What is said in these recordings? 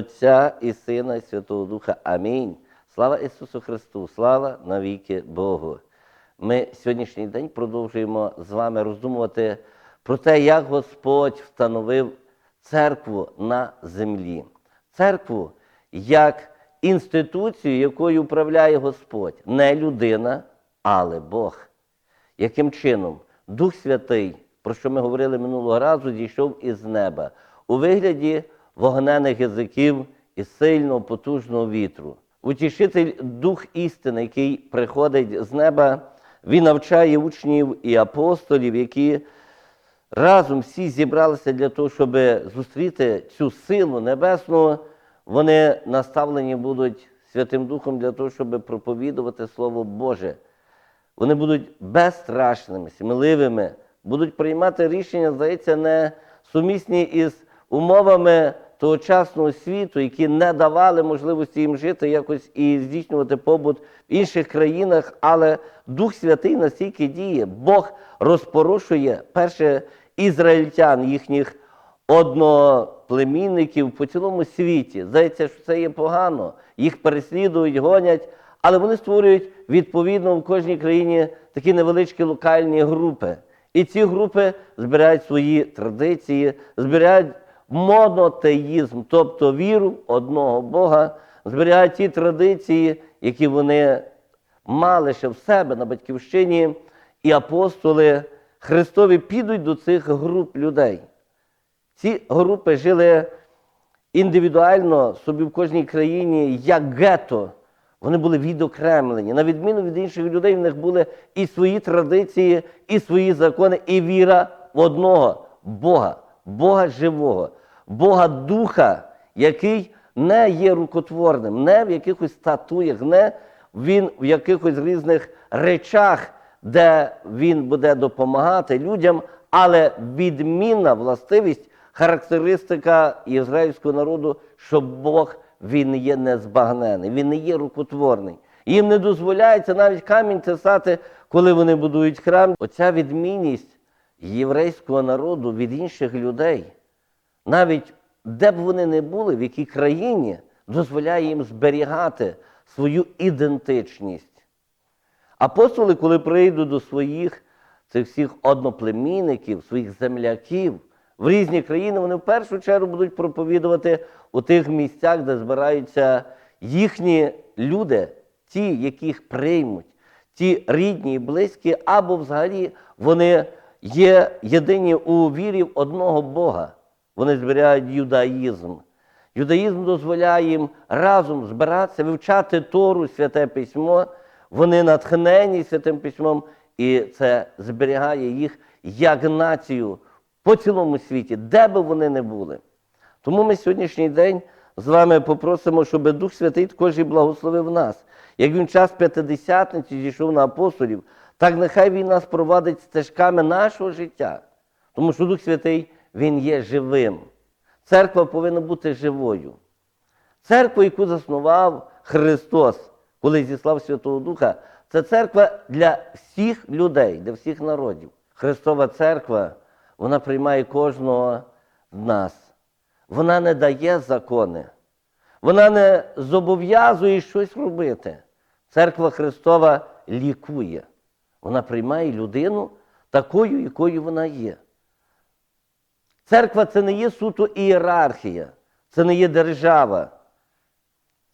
Отця і Сина, і Святого Духа. Амінь. Слава Ісусу Христу, слава навіки Богу. Ми сьогоднішній день продовжуємо з вами роздумувати про те, як Господь встановив церкву на землі. Церкву як інституцію, якою управляє Господь, не людина, але Бог. Яким чином Дух Святий, про що ми говорили минулого разу, зійшов із неба у вигляді вогнених язиків і сильного потужного вітру. Утішитель Дух істини, який приходить з неба, він навчає учнів і апостолів, які разом всі зібралися для того, щоб зустріти цю силу небесну. Вони наставлені будуть Святим Духом для того, щоб проповідувати Слово Боже. Вони будуть безстрашними, сміливими, будуть приймати рішення, здається, не сумісні із умовами тогочасного світу, які не давали можливості їм жити якось і здійснювати побут в інших країнах, але Дух Святий настільки діє, Бог розпорошує перше ізраїльтян, їхніх одноплемінників по цілому світі. Здається, що це є погано, їх переслідують, гонять, але вони створюють відповідно в кожній країні такі невеличкі локальні групи. І ці групи збирають свої традиції, збирають монотеїзм, тобто віру одного Бога, зберігають ті традиції, які вони мали ще в себе на батьківщині, і апостоли Христові підуть до цих груп людей. Ці групи жили індивідуально собі в кожній країні як гето. Вони були відокремлені. На відміну від інших людей, в них були і свої традиції, і свої закони, і віра в одного Бога, Бога живого, Бога Духа, який не є рукотворним, не в якихось статуях, не він в якихось різних речах, де він буде допомагати людям, але відмінна властивість, характеристика єврейського народу, що Бог він є незбагнений, він не є рукотворний. Їм не дозволяється навіть камінь тесати, коли вони будують храм. Оця відмінність єврейського народу від інших людей, навіть де б вони не були, в якій країні, дозволяє їм зберігати свою ідентичність. Апостоли, коли прийдуть до своїх цих всіх одноплемінників, своїх земляків в різні країни, вони в першу чергу будуть проповідувати у тих місцях, де збираються їхні люди, ті, яких приймуть, ті рідні і близькі, або взагалі вони є єдині у вірі в одного Бога. Вони збирають юдаїзм. Юдаїзм дозволяє їм разом збиратися, вивчати Тору, святе письмо. Вони натхнені святим письмом, і це зберігає їх як націю по цілому світі, де би вони не були. Тому ми сьогоднішній день з вами попросимо, щоб Дух Святий також і благословив нас. Як він час п'ятидесятниці зійшов на апостолів, так нехай він нас провадить стежками нашого життя. Тому що Дух Святий Він є живим. Церква повинна бути живою. Церква, яку заснував Христос, коли зіслав Святого Духа, це церква для всіх людей, для всіх народів. Христова церква, вона приймає кожного з нас. Вона не дає закони. Вона не зобов'язує щось робити. Церква Христова лікує. Вона приймає людину такою, якою вона є. Церква це не є суто ієрархія, це не є держава.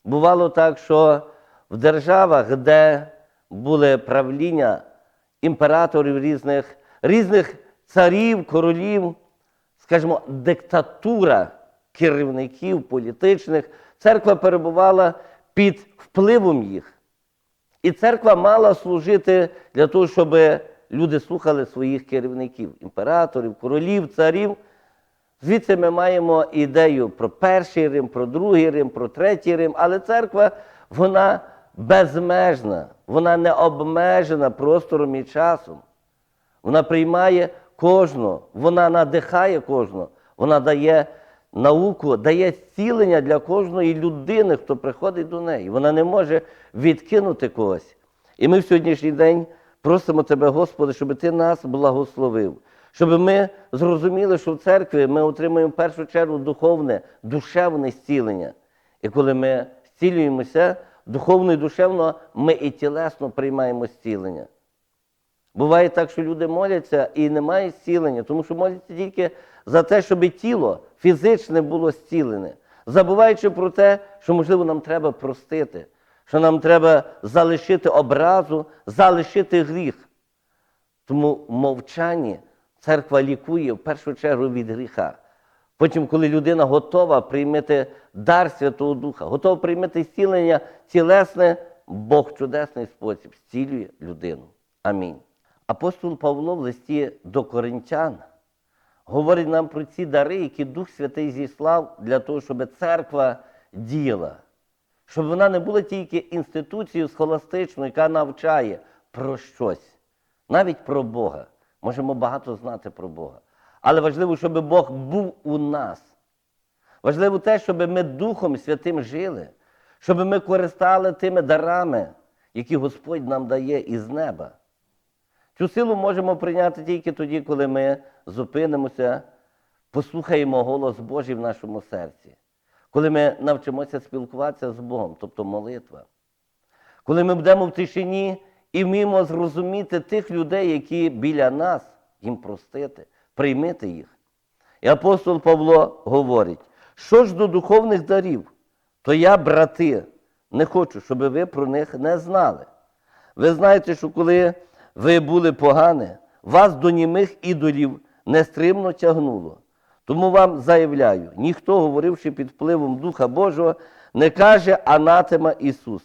Бувало так, що в державах, де були правління імператорів різних, різних царів, королів, скажімо, диктатура керівників політичних, церква перебувала під впливом їх. І церква мала служити для того, щоб люди слухали своїх керівників, імператорів, королів, царів. Звідси ми маємо ідею про перший Рим, про другий Рим, про третій Рим, але церква, вона безмежна, вона не обмежена простором і часом. Вона приймає кожного, вона надихає кожного, вона дає науку, дає зцілення для кожної людини, хто приходить до неї. Вона не може відкинути когось. І ми в сьогоднішній день просимо Тебе, Господи, щоб Ти нас благословив, щоб ми зрозуміли, що в церкві ми отримуємо в першу чергу духовне, душевне зцілення. І коли ми зцілюємося духовно і душевно, ми і тілесно приймаємо зцілення. Буває так, що люди моляться і немає зцілення, тому що моляться тільки за те, щоб тіло фізичне було зцілене, забуваючи про те, що, можливо, нам треба простити, що нам треба залишити образу, залишити гріх. Тому в мовчанні церква лікує в першу чергу від гріха. Потім, коли людина готова прийняти дар Святого Духа, готова прийняти зцілення цілесне, Бог в чудесний спосіб зцілює людину. Амінь. Апостол Павло в листі до коринтян говорить нам про ці дари, які Дух Святий зіслав для того, щоб церква діяла, щоб вона не була тільки інституцією схоластичною, яка навчає про щось, навіть про Бога. Можемо багато знати про Бога. Але важливо, щоб Бог був у нас. Важливо те, щоб ми Духом Святим жили, щоб ми користали тими дарами, які Господь нам дає із неба. Цю силу можемо прийняти тільки тоді, коли ми зупинимося, послухаємо голос Божий в нашому серці, коли ми навчимося спілкуватися з Богом, тобто молитва. Коли ми будемо в тишині і вміємо зрозуміти тих людей, які біля нас, їм простити, приймити їх. І апостол Павло говорить, що ж до духовних дарів, то я, брати, не хочу, щоб ви про них не знали. Ви знаєте, що коли ви були погані, вас до німих ідолів нестримно тягнуло. Тому вам заявляю, ніхто, говоривши під впливом Духа Божого, не каже анатема Ісус.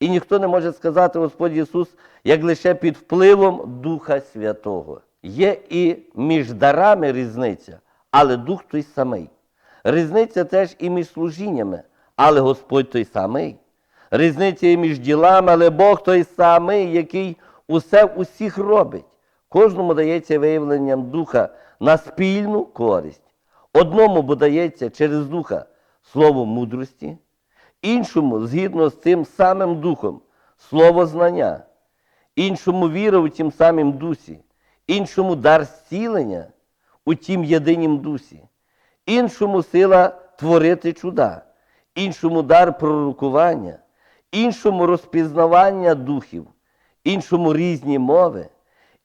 І ніхто не може сказати Господь Ісус, як лише під впливом Духа Святого. Є і між дарами різниця, але Дух той самий. Різниця теж і між служіннями, але Господь той самий. Різниця і між ділами, але Бог той самий, який усе усіх робить. Кожному дається виявленням духа на спільну користь. Одному бо дається через духа слово мудрості, іншому згідно з цим самим духом слово знання, іншому віра у тім самим дусі, іншому дар зцілення у тім єдинім дусі, іншому сила творити чуда, іншому дар пророкування, іншому розпізнавання духів, іншому різні мови,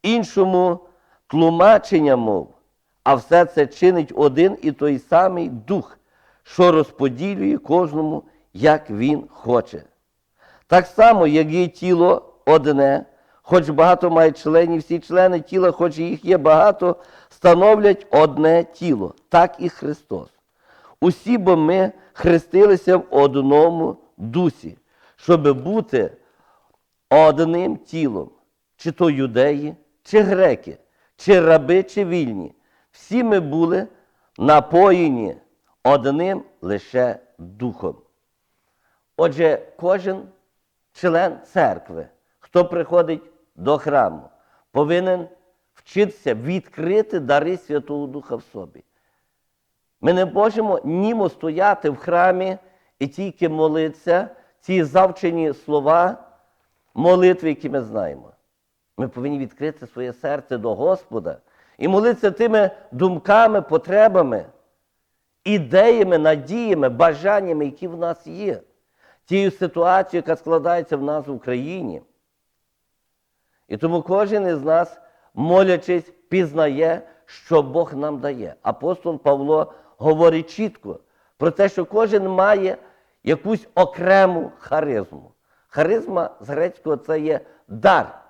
іншому тлумачення мов, а все це чинить один і той самий дух, що розподілює кожному, як він хоче. Так само, як є тіло одне, хоч багато має членів, всі члени тіла, хоч їх є багато, становлять одне тіло, так і Христос. Усі бо ми хрестилися в одному дусі, щоб бути одним тілом, чи то юдеї, чи греки, чи раби, чи вільні. Всі ми були напоєні одним лише духом. Отже, кожен член церкви, хто приходить до храму, повинен вчитися відкрити дари Святого Духа в собі. Ми не можемо німо стояти в храмі і тільки молитися ці завчені слова молитви, які ми знаємо. Ми повинні відкрити своє серце до Господа і молитися тими думками, потребами, ідеями, надіями, бажаннями, які в нас є, тією ситуацією, яка складається в нас в Україні. І тому кожен із нас, молячись, пізнає, що Бог нам дає. Апостол Павло говорить чітко про те, що кожен має якусь окрему харизму. Харизма з грецького це є дар.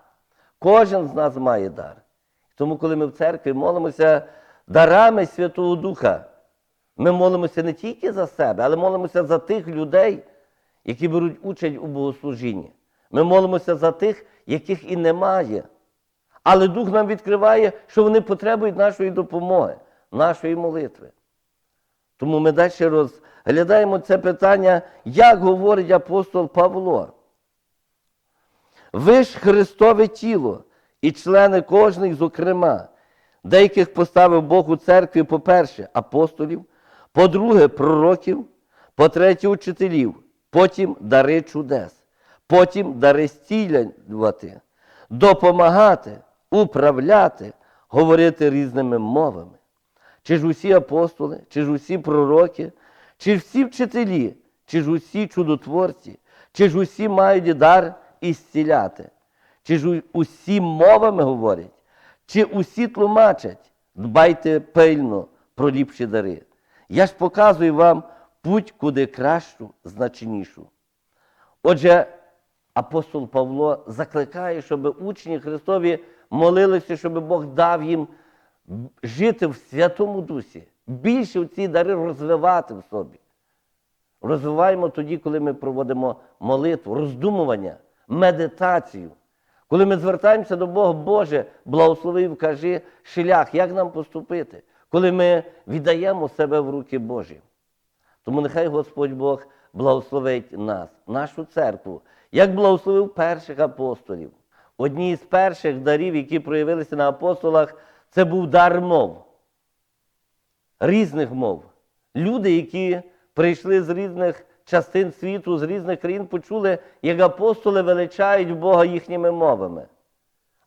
Кожен з нас має дар. Тому, коли ми в церкві молимося дарами Святого Духа, ми молимося не тільки за себе, але молимося за тих людей, які беруть участь у богослужінні. Ми молимося за тих, яких і немає. Але Дух нам відкриває, що вони потребують нашої допомоги, нашої молитви. Тому ми далі розглядаємо це питання, як говорить апостол Павло. Ви ж Христове тіло і члени кожний, зокрема, деяких поставив Бог у церкві, по-перше, апостолів, по-друге, пророків, по-третє, учителів, потім дари чудес, потім дари зцілювати, допомагати, управляти, говорити різними мовами? Чи ж усі апостоли, чи ж усі пророки, чи ж всі вчителі, чи ж усі чудотворці, чи ж усі мають дар ісціляти, чи ж усі мовами говорять, чи усі тлумачать? Дбайте пильно про ліпші дари. Я ж показую вам путь куди кращу, значнішу. Отже, апостол Павло закликає, щоб учні Христові молилися, щоб Бог дав їм жити в Святому Дусі, більше ці дари розвивати в собі. Розвиваємо тоді, коли ми проводимо молитву, роздумування, медитацію. Коли ми звертаємося до Бога, Боже, благослови і вкажи шлях, як нам поступити, коли ми віддаємо себе в руки Божі. Тому нехай Господь Бог благословить нас, нашу церкву, як благословив перших апостолів. Одні із перших дарів, які проявилися на апостолах, це був дар мов, різних мов. Люди, які прийшли з різних частин світу, з різних країн, почули, як апостоли величають Бога їхніми мовами.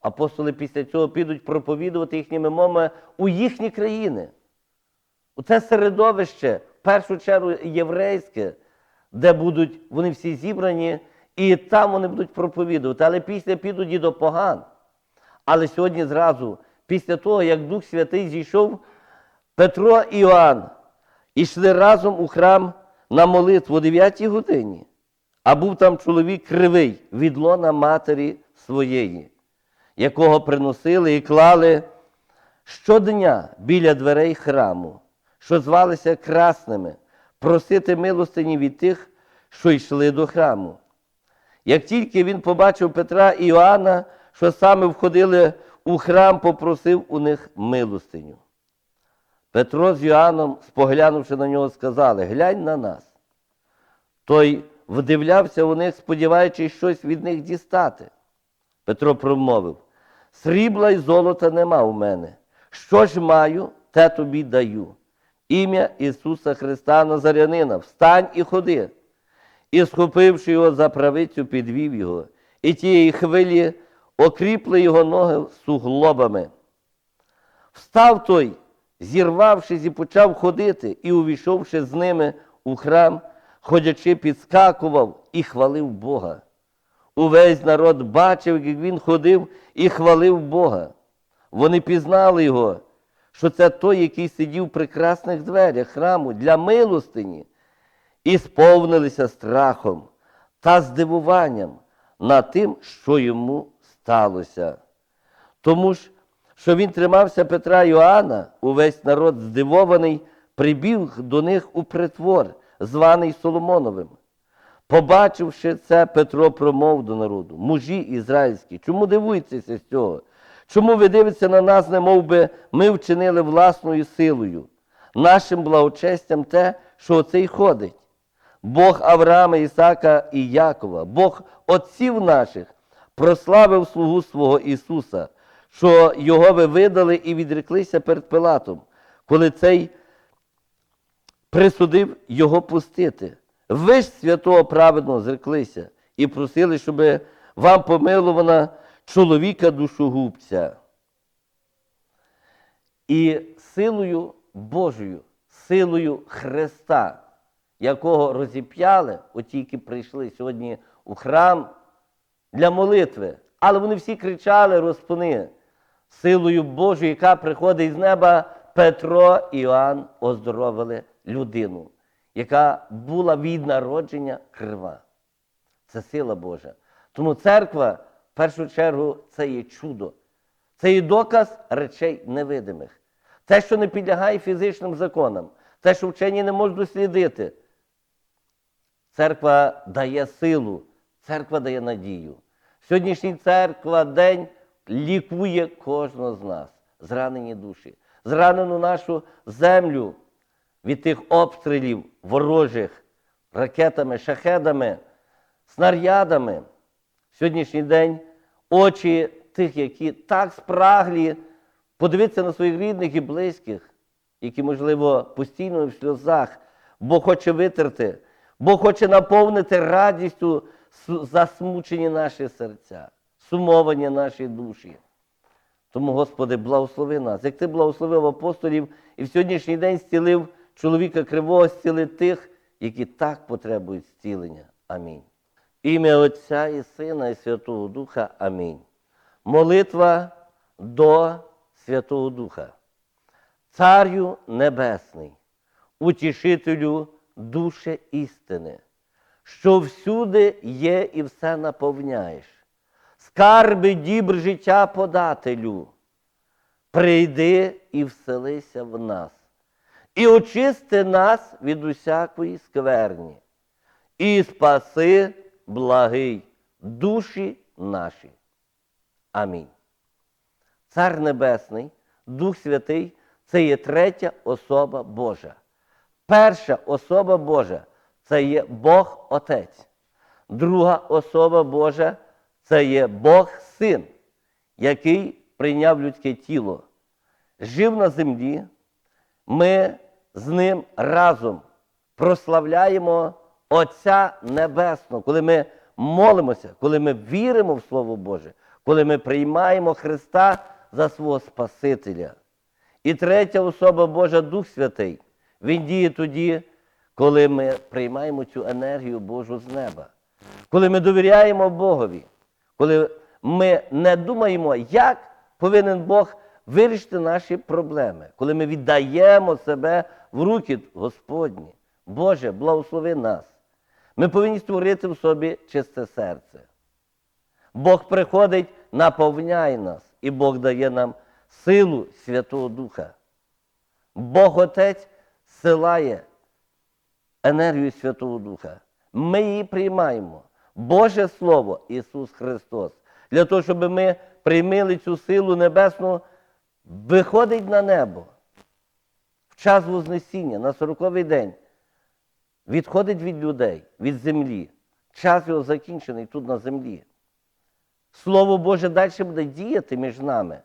Апостоли після цього підуть проповідувати їхніми мовами у їхні країни. У це середовище, першу чергу єврейське, де будуть вони всі зібрані, і там вони будуть проповідувати. Але після підуть і до поган. Але сьогодні зразу, після того, як Дух Святий зійшов, Петро і Іоанн ішли разом у храм на молитву о 9 годині, а був там чоловік кривий від лона матері своєї, якого приносили і клали щодня біля дверей храму, що звалися красними, просити милостині від тих, що йшли до храму. Як тільки він побачив Петра і Іоанна, що саме входили у храм, попросив у них милостиню. Петро з Йоанном, споглянувши на нього, сказали: Глянь на нас. Той вдивлявся у них, сподіваючись щось від них дістати. Петро промовив: Срібла й золота нема у мене. Що ж маю, те тобі даю. Ім'я Ісуса Христа Назарянина, встань і ходи. І, схопивши його за правицю, підвів його, і тієї хвилі окріпли його ноги суглобами. Встав той, зірвавшись, і почав ходити, і, увійшовши з ними у храм, ходячи, підскакував і хвалив Бога. Увесь народ бачив, як він ходив і хвалив Бога. Вони пізнали його, що це той, який сидів в прекрасних дверях храму для милостині, і сповнилися страхом та здивуванням над тим, що йому сталося. Тому ж, що він тримався Петра і Іоанна, увесь народ здивований, прибіг до них у притвор, званий Соломоновим. Побачивши це, Петро промов до народу, мужі ізраїльські, чому дивуєтеся з цього? Чому ви дивитеся на нас, не мов би ми вчинили власною силою, нашим благочестям те, що оцей ходить? Бог Авраама, Ісака і Якова, Бог отців наших, прославив слугу свого Ісуса, що його ви видали і відреклися перед Пилатом, коли цей присудив його пустити. Ви ж святого праведного зреклися і просили, щоб вам помилувана чоловіка душогубця. І силою Божою, силою Христа, якого розіп'яли, от тільки прийшли сьогодні у храм для молитви, але вони всі кричали розпини. Силою Божою, яка приходить з неба, Петро і Іоанн оздоровили людину, яка була від народження крива. Це сила Божа. Тому церква, першу чергу, це є чудо. Це є доказ речей невидимих. Те, що не підлягає фізичним законам, те, що вчені не можуть дослідити. Церква дає силу, церква дає надію. Сьогоднішній церква день лікує кожного з нас, зранені душі, зранену нашу землю від тих обстрілів ворожих ракетами, шахедами, снарядами. Сьогоднішній день очі тих, які так спраглі подивитися на своїх рідних і близьких, які, можливо, постійно в сльозах, Бог хоче витерти, Бог хоче наповнити радістю засмучені наші серця, сумовані наші душі. Тому, Господи, благослови нас. Як Ти благословив апостолів і в сьогоднішній день зцілив чоловіка кривого, зціли тих, які так потребують зцілення. Амінь. Ім'я Отця і Сина, і Святого Духа. Амінь. Молитва до Святого Духа. Царю Небесний, утішителю душе істини, що всюди є і все наповняєш, скарби дібр життя подателю, прийди і вселися в нас, і очисти нас від усякої скверні, і спаси благий душі наші. Амінь. Цар Небесний, Дух Святий це є третя особа Божа. Перша особа Божа це є Бог Отець. Друга особа Божа це є Бог Син, який прийняв людське тіло, жив на землі. Ми з ним разом прославляємо Отця Небесного, коли ми молимося, коли ми віримо в Слово Боже, коли ми приймаємо Христа за свого Спасителя. І третя особа Божа Дух Святий. Він діє тоді, коли ми приймаємо цю енергію Божу з неба, коли ми довіряємо Богові, коли ми не думаємо, як повинен Бог вирішити наші проблеми, коли ми віддаємо себе в руки Господні. Боже, благослови нас. Ми повинні створити в собі чисте серце. Бог приходить, наповняє нас, і Бог дає нам силу Святого Духа. Бог Отець силає енергію Святого Духа. Ми її приймаємо. Боже Слово Ісус Христос. Для того, щоб ми приймали цю силу небесну, виходить на небо в час Вознесіння, на 40-й день. Відходить від людей, від землі. Час його закінчений тут на землі. Слово Боже далі буде діяти між нами,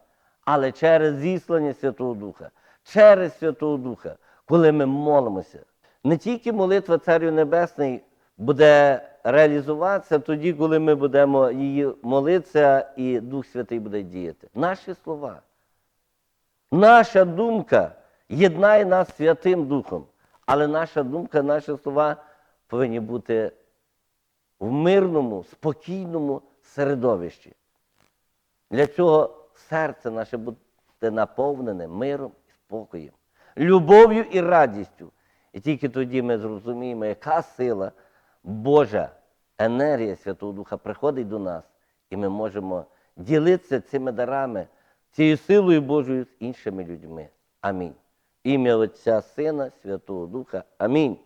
але через зіслання Святого Духа, через Святого Духа, коли ми молимося. Не тільки молитва Царю Небесний буде реалізуватися тоді, коли ми будемо її молитися, і Дух Святий буде діяти. Наші слова, наша думка єднає нас Святим Духом, але наша думка, наші слова повинні бути в мирному, спокійному середовищі. Для цього серце наше буде наповнене миром і спокоєм, любов'ю і радістю. І тільки тоді ми зрозуміємо, яка сила Божа енергія Святого Духа приходить до нас, і ми можемо ділитися цими дарами, цією силою Божою з іншими людьми. Амінь. Ім'я Отця Сина, Святого Духа. Амінь.